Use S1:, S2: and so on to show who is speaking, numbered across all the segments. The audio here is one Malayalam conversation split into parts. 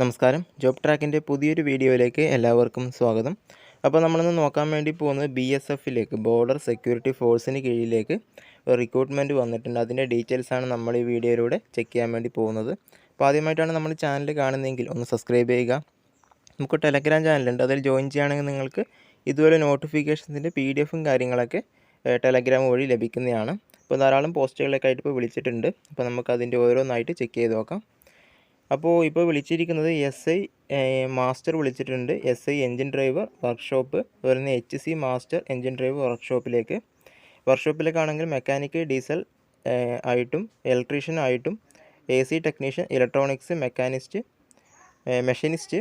S1: നമസ്കാരം. ജോബ് ട്രാക്കിന്റെ പുതിയൊരു വീഡിയോയിലേക്ക് എല്ലാവർക്കും സ്വാഗതം. അപ്പോൾ നമ്മളിന്ന് നോക്കാൻ വേണ്ടി പോകുന്നത് ബി എസ് എഫിലേക്ക് ബോർഡർ സെക്യൂരിറ്റി ഫോഴ്സിന് കീഴിലേക്ക് റിക്രൂട്ട്മെന്റ് വന്നിട്ടുണ്ട്. അതിന്റെ ഡീറ്റെയിൽസാണ് നമ്മൾ ഈ വീഡിയോയിലൂടെ ചെക്ക് ചെയ്യാൻ വേണ്ടി പോകുന്നത്. അപ്പോൾ ആദ്യമായിട്ടാണ് നമ്മൾ ചാനൽ കാണുന്നതെങ്കിൽ ഒന്ന് സബ്സ്ക്രൈബ് ചെയ്യുക. നമുക്ക് ടെലഗ്രാം ചാനലുണ്ട് അതിൽ ജോയിൻ ചെയ്യുകയാണെങ്കിൽ നിങ്ങൾക്ക് ഇതുപോലെ നോട്ടിഫിക്കേഷൻസിന്റെ പി ഡി എഫും കാര്യങ്ങളൊക്കെ ടെലഗ്രാം വഴി ലഭിക്കുന്നതാണ്. അപ്പോൾ ധാരാളം പോസ്റ്റുകളൊക്കെ ആയിട്ട് ഇപ്പോൾ വിളിച്ചിട്ടുണ്ട്. അപ്പോൾ നമുക്ക് അതിന്റെ ഓരോന്നായിട്ട് ചെക്ക് ചെയ്ത് നോക്കാം. അപ്പോൾ ഇപ്പോൾ വിളിച്ചിരിക്കുന്നത് എസ് ഐ മാസ്റ്റർ വിളിച്ചിട്ടുണ്ട്. S I engine driver workshop അതുപോലെ തന്നെ H C master engine driver വർക്ക്ഷോപ്പിലേക്ക് വർക്ക്ഷോപ്പിലേക്കാണെങ്കിൽ മെക്കാനിക്ക് ഡീസൽ ആയിട്ടും ഇലക്ട്രീഷ്യൻ ആയിട്ടും A C technician electronics mechanist machinist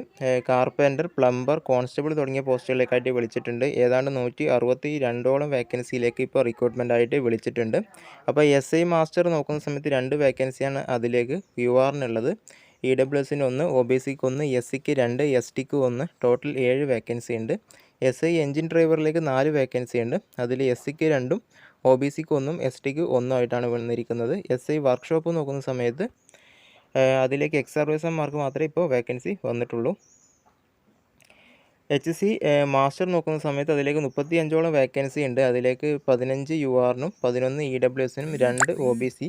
S1: carpenter plumber constable തുടങ്ങിയ പോസ്റ്റുകളിലേക്കായിട്ട് വിളിച്ചിട്ടുണ്ട്. ഏതാണ്ട് നൂറ്റി അറുപത്തി രണ്ടോളം വേക്കൻസിയിലേക്ക് ഇപ്പോൾ റിക്രൂട്ട്മെന്റ് ആയിട്ട് വിളിച്ചിട്ടുണ്ട്. അപ്പോൾ എസ് ഐ മാസ്റ്റർ നോക്കുന്ന സമയത്ത് രണ്ട് വേക്കൻസിയാണ് അതിലേക്ക് യു ആറിനുള്ളത് ഇ ഡബ്ല്യു എസിന് ഒന്ന് ഒ ബി സിക്ക് ഒന്ന് എസ് സിക്ക് രണ്ട് എസ് ടിക്ക് ഒന്ന് ടോട്ടൽ ഏഴ് വേക്കൻസി ഉണ്ട്. എസ് ഐ എൻജിൻ ഡ്രൈവറിലേക്ക് നാല് വേക്കൻസി ഉണ്ട്. അതിൽ എസ് സിക്ക് രണ്ടും ഒ ബി സിക്ക് ഒന്നും എസ് ടിക്ക് ഒന്നും ആയിട്ടാണ് വന്നിരിക്കുന്നത്. എസ് ഐ വർക്ക്ഷോപ്പ് നോക്കുന്ന സമയത്ത് അതിലേക്ക് എക്സ് സർവീസർമാർക്ക് മാത്രമേ ഇപ്പോൾ വേക്കൻസി വന്നിട്ടുള്ളൂ. എച്ച് സി മാസ്റ്റർ നോക്കുന്ന സമയത്ത് അതിലേക്ക് മുപ്പത്തി അഞ്ചോളം വേക്കൻസി ഉണ്ട്. അതിലേക്ക് പതിനഞ്ച് യു ആറിനും പതിനൊന്ന് ഇ ഡബ്ല്യു എസിനും രണ്ട് ഒ ബി സി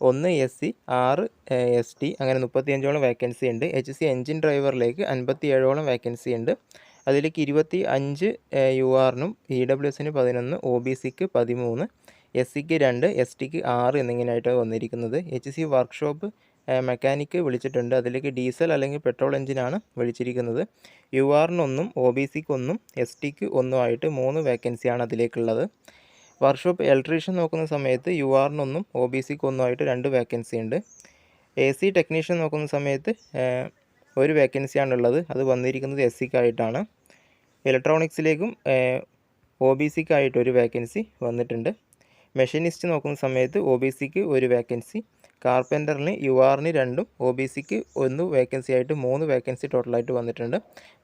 S1: ഒന്ന് എസ് സി ആറ് എസ് ടി അങ്ങനെ മുപ്പത്തിയഞ്ചോളം വേക്കൻസി ഉണ്ട്. എച്ച് സി എൻജിൻ ഡ്രൈവറിലേക്ക് അൻപത്തി ഏഴോളം വേക്കൻസി ഉണ്ട്. അതിലേക്ക് ഇരുപത്തി അഞ്ച് യു ആറിനും ഇ ഡബ്ല്യു എസിന് പതിനൊന്ന് ഒ ബി സിക്ക് പതിമൂന്ന് എസ് സിക്ക് രണ്ട് എസ് ടിക്ക് ആറ് എന്നിങ്ങനെയായിട്ടാണ് വന്നിരിക്കുന്നത്. എച്ച് സി വർക്ക്ഷോപ്പ് മെക്കാനിക്ക് വിളിച്ചിട്ടുണ്ട്. അതിലേക്ക് ഡീസൽ അല്ലെങ്കിൽ പെട്രോൾ എഞ്ചിനാണ് വിളിച്ചിരിക്കുന്നത്. യു ആറിനൊന്നും ഒ ബി സിക്ക് ഒന്നും എസ് ടിക്ക് ഒന്നുമായിട്ട് മൂന്ന് വേക്കൻസിയാണ് അതിലേക്കുള്ളത്. വർക്ക്ഷോപ്പ് ഇലക്ട്രീഷ്യൻ നോക്കുന്ന സമയത്ത് യു ആറിനൊന്നും ഒ ബി സിക്ക് ഒന്നുമായിട്ട് രണ്ട് വേക്കൻസി ഉണ്ട്. എ സി ടെക്നീഷ്യൻ നോക്കുന്ന സമയത്ത് ഒരു വേക്കൻസിയാണുള്ളത് അത് വന്നിരിക്കുന്നത് എസ് സിക്കായിട്ടാണ് ഇലക്ട്രോണിക്സിലേക്കും ഒ ബി സിക്കായിട്ട് ഒരു വേക്കൻസി വന്നിട്ടുണ്ട്. മെഷീനിസ്റ്റ് നോക്കുന്ന സമയത്ത് ഒ ബി സിക്ക് ഒരു വേക്കൻസി കാർപ്പന്ററിന് യു ആറിന് രണ്ടും ഒ ബി സിക്ക് ഒന്ന് വേക്കൻസി ആയിട്ട് മൂന്ന് വേക്കൻസി ടോട്ടലായിട്ട് വന്നിട്ടുണ്ട്.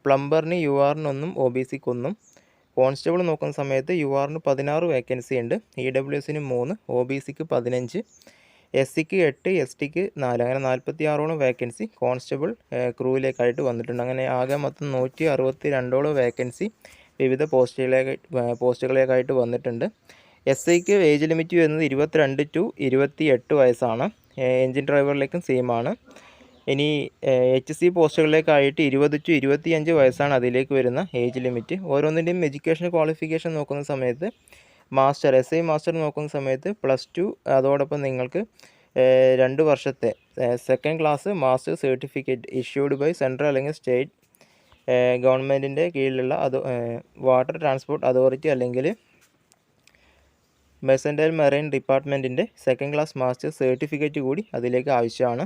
S1: പ്ലംബറിന് യു ആറിനൊന്നും ഒ ബി സിക്ക് ഒന്നും കോൺസ്റ്റബിൾ നോക്കുന്ന സമയത്ത് യു ആറിന് പതിനാറ് വേക്കൻസി ഉണ്ട്. ഇ ഡബ്ല്യു എസിന് മൂന്ന് ഒ ബി സിക്ക് പതിനഞ്ച് എസ് സിക്ക് എട്ട് എസ് ടിക്ക് നാല്. അങ്ങനെ നാൽപ്പത്തി ആറോളം വേക്കൻസി കോൺസ്റ്റബിൾ ക്രൂവിലേക്കായിട്ട് വന്നിട്ടുണ്ട്. അങ്ങനെ ആകെ മൊത്തം നൂറ്റി അറുപത്തി രണ്ടോളം വേക്കൻസി വിവിധ പോസ്റ്റുകളിലേക്ക് പോസ്റ്റുകളിലേക്കായിട്ട് വന്നിട്ടുണ്ട് എസ് സിക്ക് ഏജ് ലിമിറ്റ് വരുന്നത് ഇരുപത്തിരണ്ട് ടു ഇരുപത്തി എട്ട് വയസ്സാണ് എൻജിൻ ഡ്രൈവറിലേക്കും സെയിം ആണ്. ഇനി എച്ച് സി പോസ്റ്റുകളിലേക്കായിട്ട് ഇരുപത് ടു ഇരുപത്തിയഞ്ച് വയസ്സാണ് അതിലേക്ക് വരുന്ന ഏജ് ലിമിറ്റ്. ഓരോന്നിന്റെയും എഡ്യൂക്കേഷൻ ക്വാളിഫിക്കേഷൻ നോക്കുന്ന സമയത്ത് മാസ്റ്റർ എസ് ഐ മാസ്റ്റർ നോക്കുന്ന സമയത്ത് പ്ലസ് ടു അതോടൊപ്പം നിങ്ങൾക്ക് രണ്ട് വർഷത്തെ second class master certificate issued by central അല്ലെങ്കിൽ സ്റ്റേറ്റ് ഗവൺമെന്റിന്റെ കീഴിലുള്ള അത് വാട്ടർ ട്രാൻസ്പോർട്ട് അതോറിറ്റി അല്ലെങ്കിൽ മെസൻഡൽ മെറൈൻ ഡിപ്പാർട്ട്മെന്റിന്റെ സെക്കൻഡ് ക്ലാസ് മാസ്റ്റർ സർട്ടിഫിക്കറ്റ് കൂടി അതിലേക്ക് ആവശ്യമാണ്.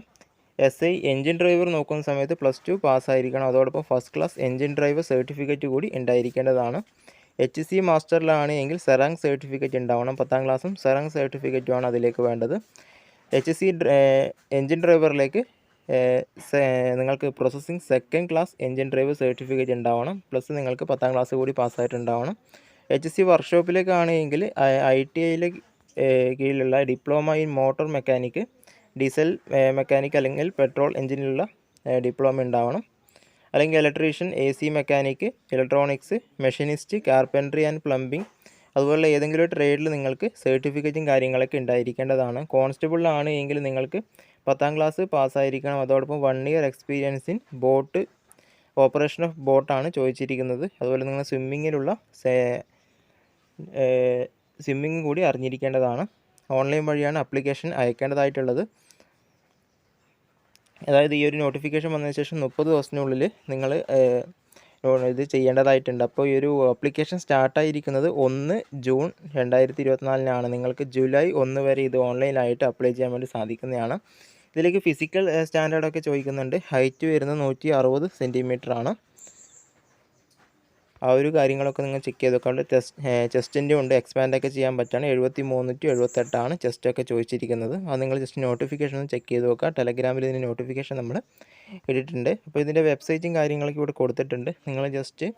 S1: എസ് ഐ എൻജിൻ ഡ്രൈവർ നോക്കുന്ന സമയത്ത് പ്ലസ് ടു പാസ്സായിരിക്കണം. അതോടൊപ്പം first class engine driver certificate കൂടി ഉണ്ടായിരിക്കേണ്ടതാണ്. എച്ച് സി മാസ്റ്ററിലാണ് എങ്കിൽ സെറാങ് സർട്ടിഫിക്കറ്റ് ഉണ്ടാവണം. പത്താം ക്ലാസ്സും സെറാങ് സർട്ടിഫിക്കറ്റുമാണ് അതിലേക്ക് വേണ്ടത്. എച്ച് സി എൻജിൻ ഡ്രൈവറിലേക്ക് നിങ്ങൾക്ക് processing second class engine driver certificate ഉണ്ടാവണം. പ്ലസ് നിങ്ങൾക്ക് പത്താം ക്ലാസ് കൂടി പാസ്സായിട്ടുണ്ടാവണം. എച്ച് സി വർക്ക്ഷോപ്പിലേക്കാണെങ്കിൽ ഐ ടി ഐയിലെ കീഴിലുള്ള diploma in motor mechanic diesel mechanic അല്ലെങ്കിൽ പെട്രോൾ എഞ്ചിനിലുള്ള ഡിപ്ലോമ ഉണ്ടാവണം. അല്ലെങ്കിൽ electrician A C mechanic electronics machinist carpentry and plumbing അതുപോലെ ഏതെങ്കിലും ഒരു ട്രേഡിൽ നിങ്ങൾക്ക് സർട്ടിഫിക്കറ്റും കാര്യങ്ങളൊക്കെ ഉണ്ടായിരിക്കേണ്ടതാണ്. കോൺസ്റ്റബിളാണ് എങ്കിൽ നിങ്ങൾക്ക് പത്താം ക്ലാസ് പാസ്സായിരിക്കണം അതോടൊപ്പം one year experience in boat operation of ബോട്ടാണ് ചോദിച്ചിരിക്കുന്നത്. അതുപോലെ നിങ്ങൾ സ്വിമ്മിങ്ങിലുള്ള സ്വിമ്മിങ് കൂടി അറിഞ്ഞിരിക്കേണ്ടതാണ്. ഓൺലൈൻ വഴിയാണ് അപ്ലിക്കേഷൻ അയക്കേണ്ടതായിട്ടുള്ളത്. അതായത് ഈ ഒരു നോട്ടിഫിക്കേഷൻ വന്നതിന് ശേഷം മുപ്പത് ദിവസത്തിനുള്ളിൽ നിങ്ങൾ ഇത് ചെയ്യേണ്ടതായിട്ടുണ്ട്. അപ്പോൾ ഈ ഒരു അപ്ലിക്കേഷൻ സ്റ്റാർട്ടായിരിക്കുന്നത് ഒന്ന് ജൂൺ രണ്ടായിരത്തി ഇരുപത്തിനാലിനാണ് നിങ്ങൾക്ക് ജൂലൈ ഒന്ന് വരെ ഇത് ഓൺലൈനായിട്ട് അപ്ലൈ ചെയ്യാൻ വേണ്ടി സാധിക്കുന്നതാണ്. ഇതിലേക്ക് ഫിസിക്കൽ സ്റ്റാൻഡേർഡൊക്കെ ചോദിക്കുന്നുണ്ട്. ഹൈറ്റ് വരുന്നത് നൂറ്റി അറുപത് ആണ്. ആ ഒരു കാര്യങ്ങളൊക്കെ നിങ്ങൾ ചെക്ക് ചെയ്ത് നോക്കാണ്ട് ചെസ്റ്റ് ചെസ്റ്റിന്റെ ഉണ്ട്. എക്സ്പാൻഡൊക്കെ ചെയ്യാൻ പറ്റുകയാണ് എഴുപത്തി മൂന്ന് ടു എഴുപത്തെട്ടാണ് ചെസ്റ്റൊക്കെ ചോദിച്ചിരിക്കുന്നത്. അത് നിങ്ങൾ ജസ്റ്റ് നോട്ടിഫിക്കേഷൻ ഒന്ന് ചെക്ക് ചെയ്ത് നോക്കുക. ടെലഗ്രാമിൽ ഇതിന്റെ നോട്ടിഫിക്കേഷൻ നമ്മൾ ഇട്ടിട്ടുണ്ട്. അപ്പോൾ ഇതിന്റെ വെബ്സൈറ്റും കാര്യങ്ങളൊക്കെ ഇവിടെ കൊടുത്തിട്ടുണ്ട്. നിങ്ങൾ just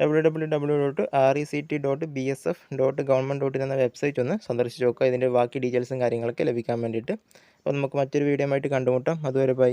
S1: W W W dot R E C T dot B S F dot government dot എന്ന വെബ്സൈറ്റ് ഒന്ന് സന്ദർശിച്ച് നോക്കുക. ഇതിന്റെ ബാക്കി ഡീറ്റെയിൽസും കാര്യങ്ങളൊക്കെ ലഭിക്കാൻ വേണ്ടിയിട്ട്. അപ്പോൾ നമുക്ക് മറ്റൊരു വീഡിയോ ആയിട്ട് കണ്ടുമുട്ടാം. അതുവരെ ബൈ